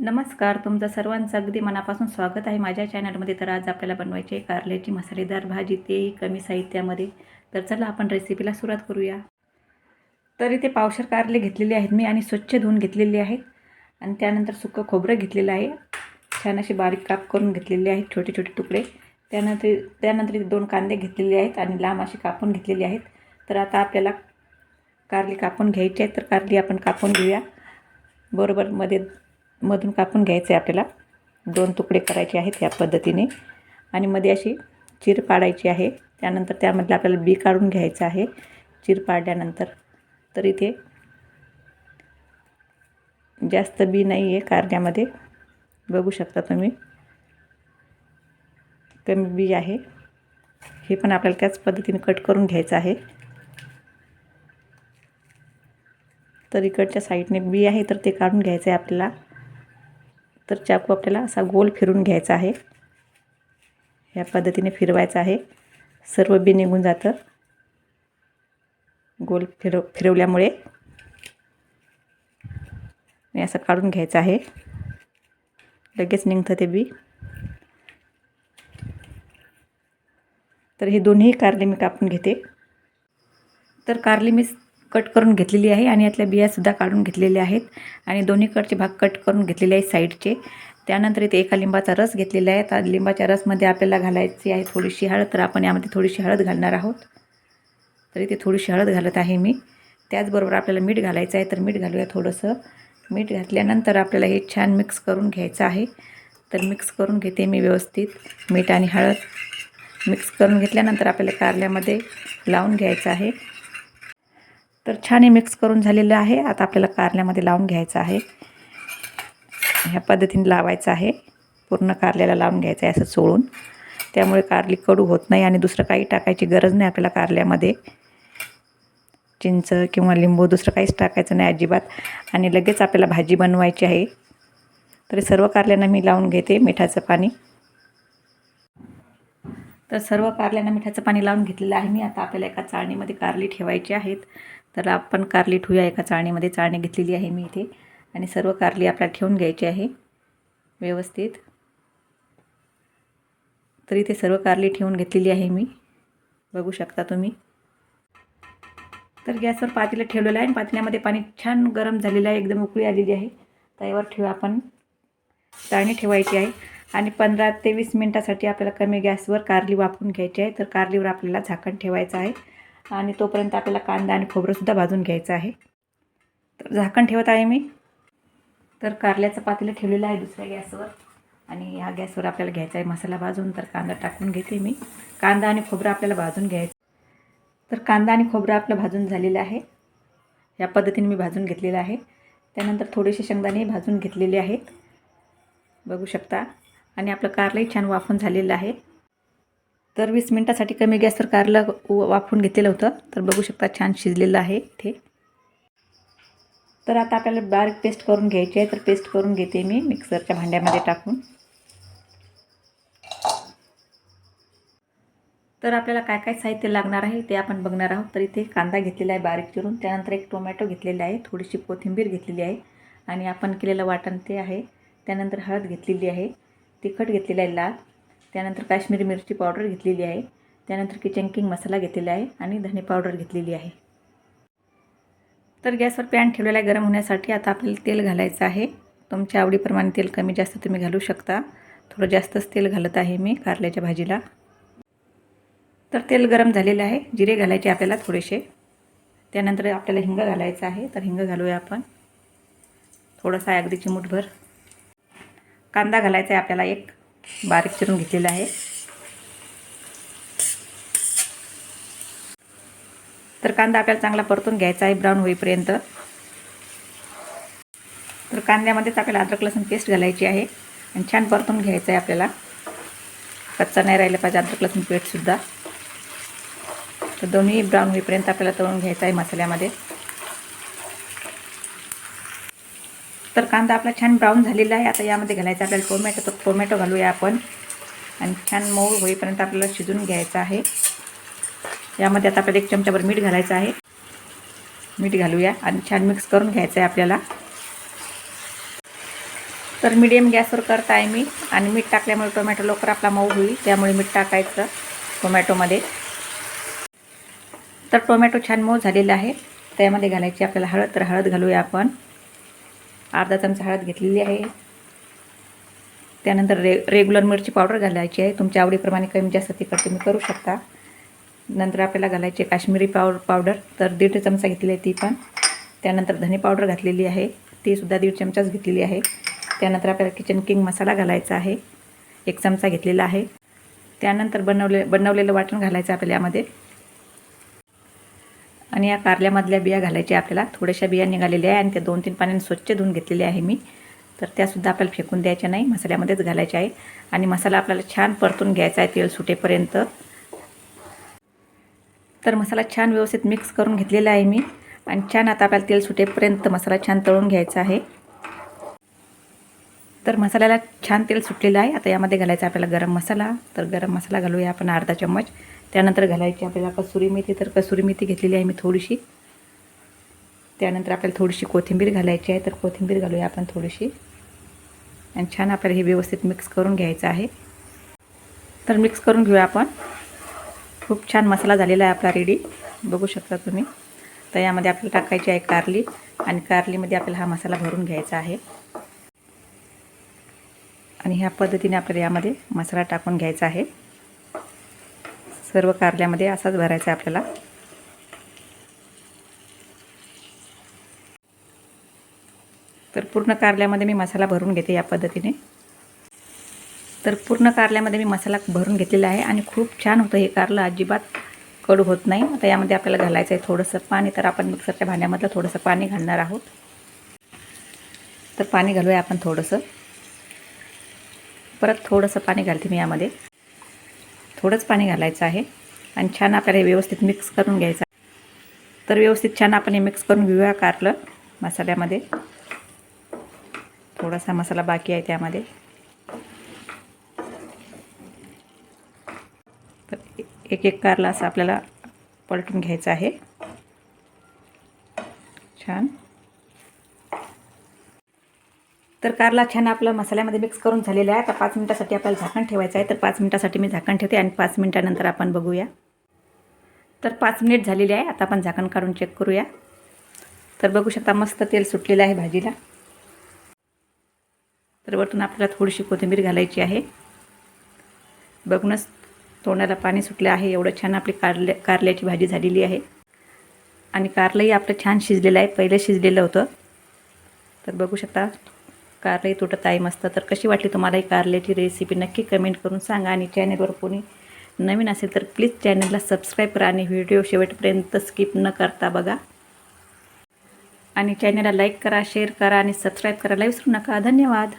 नमस्कार तुमचं सर्वांचं अगदी मनापासून स्वागत आहे माझ्या चॅनलमध्ये. तर आज आपल्याला बनवायची आहे कारल्याची मसालेदार भाजी तेही कमी साहित्यामध्ये. तर चला आपण रेसिपीला सुरुवात करूया. तर इथे पावशर कारले घेतलेले आहेत मी आणि स्वच्छ धुवून घेतलेले आहेत. आणि त्यानंतर सुकं खोबरं घेतलेलं आहे. छान असे बारीक काप करून घेतलेले आहेत छोटे छोटे तुकडे. त्यानंतर त्यानंतर इथे दोन कांदे घेतलेले आहेत आणि लांब असे कापून घेतलेले आहेत. तर आता आपल्याला कारली कापून घ्यायची आहेत तर कारली आपण कापून घेऊया. बरोबर मध्ये मधून कापून घ्यायचे आहे आपल्याला. दोन तुकडे करायचे आहेत या पद्धतीने. आणि मध्ये अशी चीर पाडायची आहे. त्यानंतर त्यामधलं आपल्याला बी काढून घ्यायचं आहे. चीर पाडल्यानंतर. तर इथे जास्त बी नाही आहे कारल्यामध्ये बघू शकता तुम्ही. कमी बी आहे. हे पण आपल्याला त्याच पद्धतीने कट करून घ्यायचं आहे. तर इकडच्या साईडने बी आहे तर ते काढून घ्यायचं आहे आपल्याला. तर चाकू आपल्याला असा गोल फिरून घ्यायचा आहे. ह्या पद्धतीने फिरवायचं आहे. सर्व बी निघून जातं. गोल फिरव फिरवल्यामुळे. आणि असं काढून घ्यायचं आहे. लगेच निघतं ते बी. तर हे दोन्ही कारले मी कापून घेते. तर कारली मी कट करून घेतलेली आहे आणि यातल्या बियासुद्धा काढून घेतलेल्या आहेत. आणि दोन्हीकडचे भाग कट करून घेतलेले आहेत साईडचे. त्यानंतर इथे एका लिंबाचा रस घेतलेला आहे. त्या लिंबाच्या रसमध्ये आपल्याला घालायची आहे थोडीशी हळद तर आपण यामध्ये थोडीशी हळद घालणार आहोत. तर इथे थोडीशी हळद घालत आहे मी. त्याचबरोबर आपल्याला मीठ घालायचं आहे तर मीठ घालूया थोडंसं. मीठ घातल्यानंतर आपल्याला हे छान मिक्स करून घ्यायचं आहे. तर मिक्स करून घेते मी व्यवस्थित मीठ आणि हळद. मिक्स करून घेतल्यानंतर आपल्याला कारल्यामध्ये लावून घ्यायचं आहे. तर छान हे मिक्स करून झालेलं आहे. आता आपल्याला कारल्यामध्ये लावून घ्यायचं आहे. ह्या पद्धतीने लावायचं आहे. पूर्ण कारल्याला लावून घ्यायचं आहे असं चोळून. त्यामुळे कारली कडू होत नाही आणि दुसरं काही टाकायची गरज नाही आपल्याला कारल्यामध्ये. चिंच किंवा लिंबू दुसरं काहीच टाकायचं नाही अजिबात. आणि लगेच आपल्याला भाजी बनवायची आहे. तर सर्व कारल्यांना मी लावून घेते मिठाचं पाणी. तर सर्व कारल्यांना मिठाचं पाणी लावून घेतलेलं आहे मी. आता आपल्याला एका चाळणीमध्ये कारली ठेवायची आहेत. तर आपण कारली ठेवूया एका चाळणीमध्ये. चाळणी घेतलेली आहे मी इथे. आणि सर्व कारली आपल्याला ठेवून घ्यायची आहे. व्यवस्थित. तर इथे सर्व कारली ठेवून घेतलेली आहे मी. बघू शकता तुम्ही. तर गॅसवर पातेलं ठेवलेलं आहे आणि पातेल्यामध्ये पाणी छान गरम झालेलं आहे. एकदम उकळी आलेली आहे. त्यावर ठेवा आपण. चाळणी ठेवायची आहे. आणि पंधरा ते वीस मिनटासाठी आपल्याला कमी गॅसवर कारली वापरून घ्यायची आहे. तर कारलीवर आपल्याला झाकण ठेवायचं आहे. आणि तोपर्यंत आपल्याला कांदा आणि खोबरंसुद्धा भाजून घ्यायचं आहे. तर झाकण ठेवत आहे मी. तर कारल्याचं पातेलं ठेवलेलं आहे दुसऱ्या गॅसवर. आणि ह्या गॅसवर आपल्याला घ्यायचा आहे मसाला भाजून. तर कांदा टाकून घेते मी. कांदा आणि खोबरं आपल्याला भाजून घ्यायचं. तर कांदा आणि खोबरं आपलं भाजून झालेलं आहे. या पद्धतीने मी भाजून घेतलेलं आहे. त्यानंतर थोडेसे शेंगदाणे भाजून घेतलेले आहेत. बघू शकता. आणि आपलं कारलंही छान वाफून झालेलं आहे. तर वीस मिनटासाठी कमी गॅसवर कारलं वाफून घेतलेलं होतं. तर बघू शकता छान शिजलेलं आहे इथे. तर आता आपल्याला बारीक पेस्ट करून घ्यायची आहे. तर पेस्ट करून घेते मी मिक्सरच्या भांड्यामध्ये टाकून. तर आपल्याला काय काय साहित्य लागणार आहे ते आपण बघणार आहोत. तर इथे कांदा घेतलेला आहे बारीक चिरून. त्यानंतर एक टोमॅटो घेतलेला आहे. थोडीशी कोथिंबीर घेतलेली आहे. आणि आपण केलेलं वाटण ते आहे. त्यानंतर हळद घेतलेली आहे. तिखट घेतलेलं आहे लाल. त्यानंतर काश्मीरी मिरची पावडर घेतलेली आहे. त्यानंतर किचन किंग मसाला घेतलेला आहे आणि धने पावडर घेतलेली आहे. तर गॅसवर पॅन ठेवलेला आहे गरम होण्यासाठी आता आपल्याला तेल घालायचं आहे. तुमच्या आवडीप्रमाणे तेल कमी जास्त तुम्ही घालू शकता. थोडं जास्तच तेल घालत आहे मी कारल्याच्या भाजीला. तर तेल गरम झालेलं आहे. जिरे घालायचे आपल्याला थोडेसे. त्यानंतर आपल्याला हिंग घालायचं आहे. तर हिंग घालूया आपण. थोडासा अगदी चिमूटभर कांदा घालायचा आहे आपल्याला एक. बारीक चिरून घेतलेला आहे. तर कांदा आपल्याला चांगला परतून घ्यायचा आहे ब्राऊन होईपर्यंत. तर कांद्यामध्येच आपल्याला अद्रक लसूण पेस्ट घालायची आहे आणि छान परतून घ्यायचं आहे आपल्याला. कच्चा नाही राहिला पाहिजे अद्रक लसूण पेस्टसुद्धा तर दोन्ही ब्राऊन होईपर्यंत आपल्याला तळून घ्यायचं आहे मसाल्यामध्ये. तर कांदा आपला छान ब्राऊन झालेला आहे. आता यामध्ये घालायचा आपल्याला टोमॅटो तर टोमॅटो घालूया आपण. आणि छान मऊ होईपर्यंत आपल्याला शिजून घ्यायचं आहे. यामध्ये आता आपल्याला एक चमचाभर मीठ घालायचं आहे. मीठ घालूया आणि छान मिक्स करून घ्यायचं आहे आपल्याला. तर मीडियम गॅसवर करत आहे मी आणि मीठ टाकल्यामुळे टोमॅटो लवकर आपला मऊ होईल. त्यामुळे मीठ टाकायचं टोमॅटोमध्ये तर टोमॅटो छान मऊ झालेला आहे. त्यामध्ये घालायची आपल्याला हळद तर हळद घालूया आपण. अर्धा चमचा हळद घेतलेली आहे. त्यानंतर रे रेग्युलर मिरची पावडर घालायची आहे. तुमच्या आवडीप्रमाणे कमी जास्त तिखट तुम्ही करू शकता. नंतर आपल्याला घालायची काश्मीरी पाव पावडर तर दीड चमचा घेतली आहे ती पण. त्यानंतर धने पावडर घातलेली आहे. तीसुद्धा दीड चमचाच घेतलेली आहे. त्यानंतर आपल्याला किचन किंग मसाला घालायचा आहे. एक चमचा घेतलेला आहे. त्यानंतर बनवले बनवलेलं वाटण घालायचं आपल्याला यामध्ये. आणि या कारल्यामधल्या बिया घालायच्या. आपल्याला थोड्याशा बिया निघालेल्या आहे आणि त्या दोन तीन पाण्याने स्वच्छ धुवून घेतलेल्या आहे मी. तर त्यासुद्धा आपल्याला फेकून द्यायच्या नाही. मसाल्यामध्येच घालायच्या आहे आणि मसाला आपल्याला छान परतून घ्यायचा आहे तेल सुटेपर्यंत. तर मसाला छान व्यवस्थित मिक्स करून घेतलेला आहे मी. आणि छान आता आपल्याला तेल सुटेपर्यंत मसाला छान तळून घ्यायचा आहे. तर मसाल्याला छान तेल सुटलेलं आहे. आता यामध्ये घालायचा आपल्याला गरम मसाला. तर गरम मसाला घालूया आपण अर्धा चम्मच. त्यानंतर घालायची आपल्याला कसुरी मेथी. तर कसुरी मेथी घेतलेली आहे मी थोडीशी. त्यानंतर आपल्याला थोडीशी कोथिंबीर घालायची आहे. तर कोथिंबीर घालूया आपण थोडीशी. आणि छान आपल्याला हे व्यवस्थित मिक्स करून घ्यायचं आहे. तर मिक्स करून घेऊया आपण. खूप छान मसाला झालेला आहे आपला रेडी. बघू शकता तुम्ही. तर यामध्ये आपल्याला टाकायची आहे कारली. आणि कारलीमध्ये आपल्याला हा मसाला भरून घ्यायचा आहे. आणि ह्या पद्धतीने आपल्याला यामध्ये मसाला टाकून घ्यायचा आहे. सर्व कारल्यामध्ये असाच भरायचा आहे आपल्याला. तर पूर्ण कारल्यामध्ये मी मसाला भरून घेते या पद्धतीने. तर पूर्ण कारल्यामध्ये मी मसाला भरून घेतलेला आहे आणि खूप छान होतं हे कारलं. अजिबात कडू होत नाही. आता यामध्ये आपल्याला घालायचं आहे थोडंसं पाणी. तर आपण मिक्सरच्या भांड्यामधलं थोडंसं पाणी घालणार आहोत. तर पाणी घालूया आपण थोडंसं. परत थोडंसं पाणी घालते मी यामध्ये. थोडंच पाणी घालायचं आहे. आणि छान आपल्याला हे व्यवस्थित मिक्स करून घ्यायचं तर व्यवस्थित छान आपण हे मिक्स करून घेऊया कारलं मसाल्यामध्ये. थोडासा मसाला बाकी आहे त्यामध्ये. तर एक एक कारला असं आपल्याला पलटून घ्यायचं आहे. छान. तर कारला छान आपलं मसाल्यामध्ये मिक्स करून झालेलं आहे. आता पाच मिनटासाठी आपल्याला झाकण ठेवायचं आहे. तर पाच मिनटासाठी मी झाकण ठेवते आणि पाच मिनटानंतर आपण बघूया. तर पाच मिनिट झालेले आहे. आता आपण झाकण काढून चेक करूया. तर बघू शकता मस्त तेल सुटलेलं आहे भाजीला. तर वरतून आपल्याला थोडीशी कोथिंबीर घालायची आहे. बघूनच तोंडाला पाणी सुटलं आहे. एवढं छान आपली कारल्या कारल्याची भाजी झालेली आहे. आणि कारलंही आपलं छान शिजलेलं आहे. पहिलं शिजलेलं होतं. तर बघू शकता कारले तुटत आहे मस्त. तर कशी वाटली तुम्हाला ही कारल्याची रेसिपी नक्की कमेंट करून सांगा आणि चॅनेलवर कोणी नवीन असेल तर प्लीज चॅनलला सबस्क्राईब करा आणि व्हिडिओ शेवटपर्यंत स्किप न करता बघा. आणि चॅनलला लाईक करा शेअर करा आणि सबस्क्राईब करायला विसरू नका. धन्यवाद.